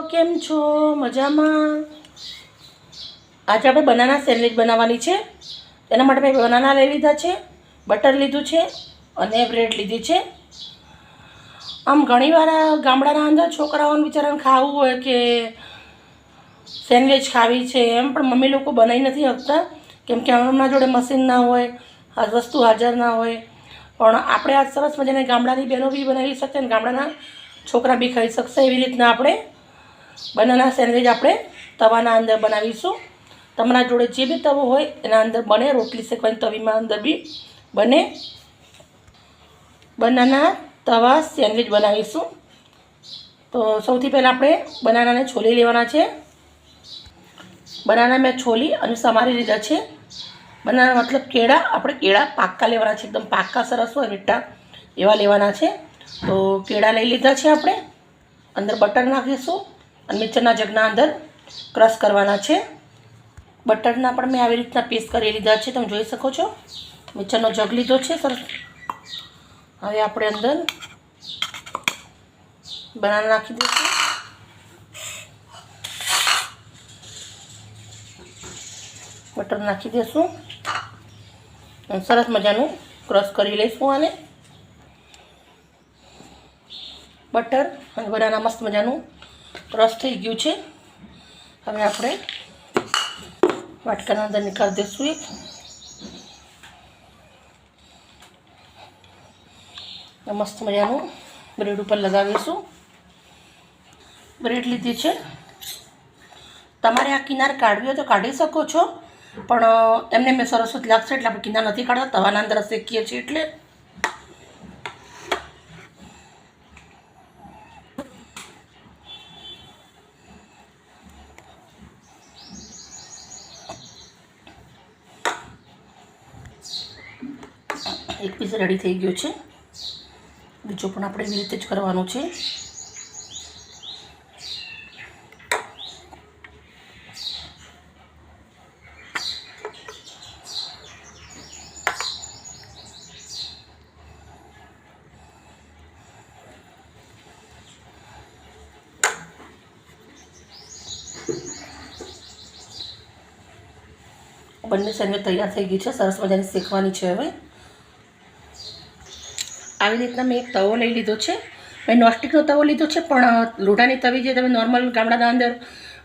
કેમ છો? મજામાં? આજે આપણે બનાના સેન્ડવિચ બનાવવાની છે. એના માટે મેં બનાના લઈ લીધા છે, બટર લીધું છે અને બ્રેડ લીધી છે. આમ ઘણીવાર ગામડાના અંદર છોકરાઓને બિચારાને ખાવું હોય કે સેન્ડવિચ ખાવી છે એમ, પણ મમ્મી લોકો બનાવી નથી શકતા. કેમ કે હમણાં જોડે મશીન ના હોય વસ્તુ હાજર ના હોય. પણ આપણે આ સરસ મજાને ગામડાની બહેનો બી બનાવી શકશે અને ગામડાના છોકરા બી ખાઈ શકશે એવી રીતના આપણે બનાના સેન્ડવિચ આપણે તવાના અંદર બનાવીશું. તમારા જોડે જે બી તવો હોય એના અંદર બને, રોટલી શેકવાની તવીમાં અંદર બી બને. બનાના તવા સેન્ડવિચ બનાવીશું. તો સૌથી પહેલાં આપણે બનાનાને છોલી લેવાના છે. બનાના મેં છોલી અને સમારી લીધા છે. બનાના મતલબ કેળા, આપણે કેળા પાક્કા લેવાના છે, એકદમ પાક્કા સરસ હોય, મીઠા એવા લેવાના છે. તો કેળા લઈ લીધા છે આપણે. અંદર બટર નાખીશું. અને મિક્સરના જગના અંદર ક્રશ કરવાના છે. બટરના પણ મેં આવી રીતના પીસ કરી લીધા છે. તમે જોઈ શકો છો. મિક્સરનો જગ લીધો છે સરસ. હવે આપણે અંદર બનાના નાખી દઈશું. બટર નાખી દઈશું. સરસ મજાનું ક્રશ કરી લઈશું આને. બટર અને બનાના મસ્ત મજાનું ક્રશ થઈ ગયું છે. હવે આપણે વાટકાના અંદર નીકાળી દઈશું એક. મસ્ત મજાનું બ્રેડ ઉપર લગાવીશું. બ્રેડ લીધી છે. તમારે આ કિનાર કાઢવી હોય તો કાઢી શકો છો. પણ એમને મેં સરસ જ લાગશે એટલે આપણે કિનાર નથી કાઢતા. તવાના અંદર શેકીએ છીએ એટલે એક પીસ રેડી થઈ ગયો છે. બીજો પણ આપણે એવી રીતે જ કરવાનું છે. બંને સેન્ડવિચ તૈયાર થઈ ગઈ છે. સરસ મજાની શેકવાની છે હવે. આવી રીતના મેં એક તવો લઈ લીધો છે. મેં નોસ્ટિકનો તવો લીધો છે, પણ લોઢાની તવી જે તમે નોર્મલ ગામડાના અંદર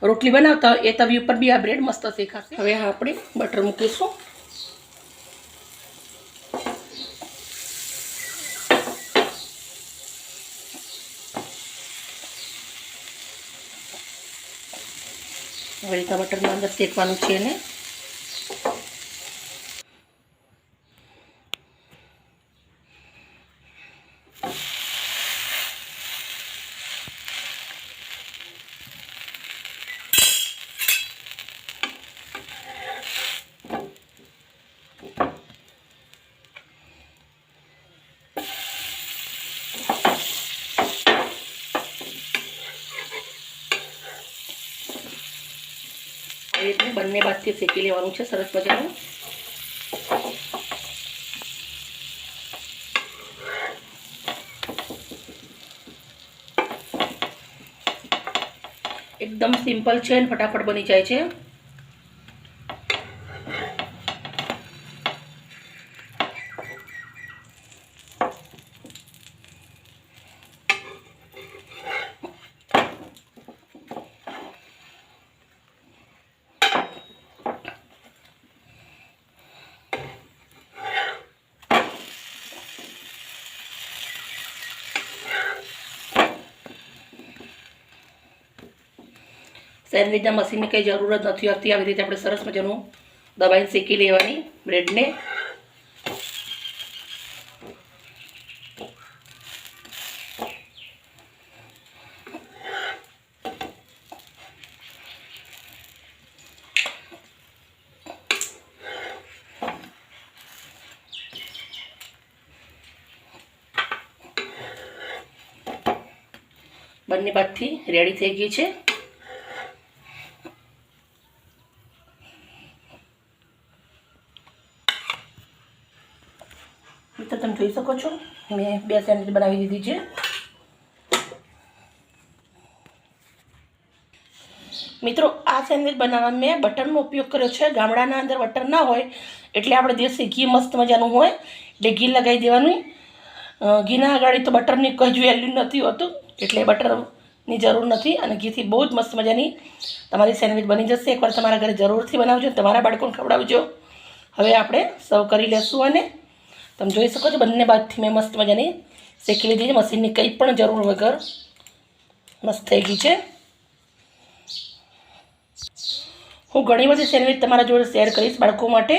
રોટલી બનાવતા એ તવી ઉપર બી આ બ્રેડ મસ્ત શેખાશે હવે આપણે બટર મૂકીશું. હવે રીતના બટરના અંદર શેકવાનું છે એને. આવી રીતે બંને બાજુથી શેકી લેવાનું છે સરસ મજાનું એકદમ સિમ્પલ છે અને ફટાફટ બની જાય છે સેન્ડવિચના મશીનની કંઈ જરૂર જ નથી હોતી. આવી રીતે આપણે સરસ મજાનું દબાઈને શેકી લેવાની બ્રેડને. બંને બાજુથી રેડી થઈ ગઈ છે. મિત્રો તમે જોઈ શકો છો. મેં બે સેન્ડવિચ બનાવી દીધી છે. મિત્રો, આ સેન્ડવિચ બનાવવા મેં બટરનો ઉપયોગ કર્યો છે. ગામડાના અંદર બટર ના હોય, એટલે આપણે દેશી ઘી મસ્ત મજાનું હોય, એટલે ઘી લગાવી દેવાનું. ઘીના આગળ તો બટરની કોઈ જ વેલ્યુ નથી હોતું, એટલે બટરની જરૂર નથી અને ઘીથી બહુ જ મસ્ત મજાની તમારી સેન્ડવિચ બની જશે. એકવાર તમારા ઘરે જરૂરથી બનાવજો તમારા બાળકોને ખવડાવજો. હવે આપણે સર્વ કરી લેશું અને તમે જોઈ શકો છો બંને બાજુથી મેં મસ્ત મજાની શેકી લીધી છે. મશીનની કંઈ પણ જરૂર વગર મસ્ત થઈ ગઈ છે. હું ઘણી બધી સેન્ડવિચ તમારા જોડે શેર કરીશ બાળકો માટે.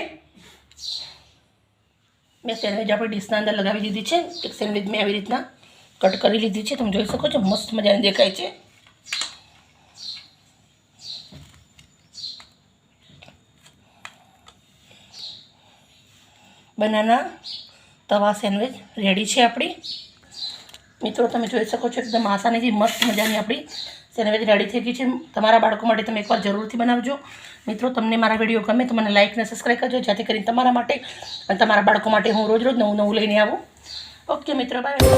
મેં સેન્ડવિચ આપણી ડીશના અંદર લગાવી દીધી છે. એક સેન્ડવિચ મેં આવી રીતના કટ કરી લીધી છે. તમે જોઈ શકો છો મસ્ત મજાની દેખાય છે. બનાના તવા સેન્ડવિચ રેડી છે આપણી. મિત્રો, તમે જોઈ શકો છો એકદમ આસાનીથી મસ્ત મજાની આપણી સેન્ડવિચ રેડી થઈ ગઈ છે. તમારા બાળકો માટે તમે એકવાર જરૂરથી બનાવજો. મિત્રો, તમને મારા વીડિયો ગમે તો મને લાઇક અને સબસ્ક્રાઈબ કરજો, જેથી કરીને તમારા માટે અને તમારા બાળકો માટે હું રોજ રોજ નવું નવું લઈને આવું. ઓકે, મિત્રો, બાય.